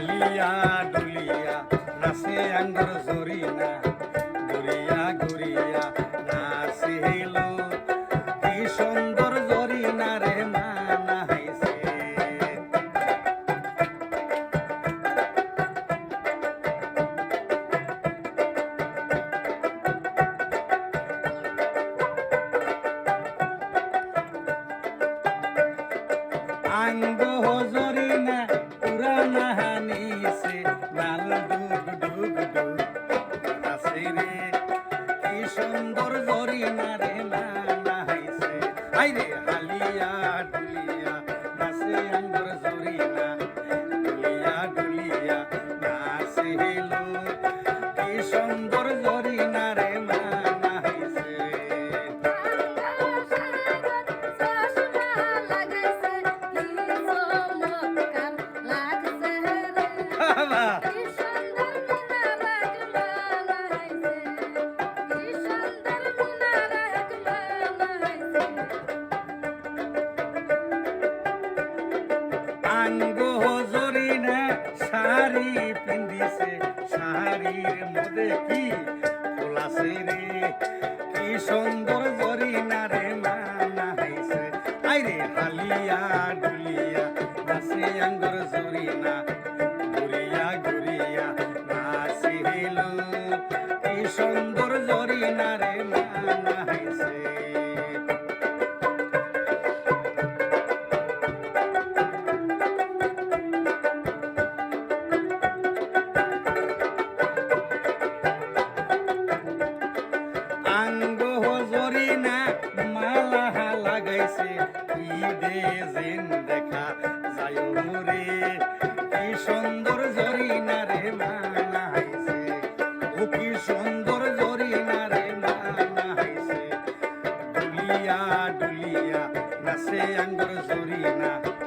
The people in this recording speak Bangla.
হালিয়া ডুলিয়া নাচে আঙ্গুর জরিনা নাচিল। কি সুন্দর জরিনা রে আঙ্গ সুন্দর জরিনা রে মানাইছে আইরে হালিয়া ডুলিয়া আঙ্গ হজরিনা শাড়ি পিন্দিছে শাড়ির মধ্যে কি ফুল আছে রে? কি সুন্দর জরিনা রে মানাইছে আইরে হালিয়া ডুলিয়া, নাচে আঙ্গুর জরিনা, ঘুরিয়া ঘুরিয়া নাচিল কি সুন্দর জরিনা রে মানাইছে আঙ্গ লাগাইছে কি দে যেন দেখা যায় মোরে কি সুন্দর জরিনা রে মানাইছে ও কি রে ডুলিয়া নাচে আঙ্গুর জরিনা ডুলিয়া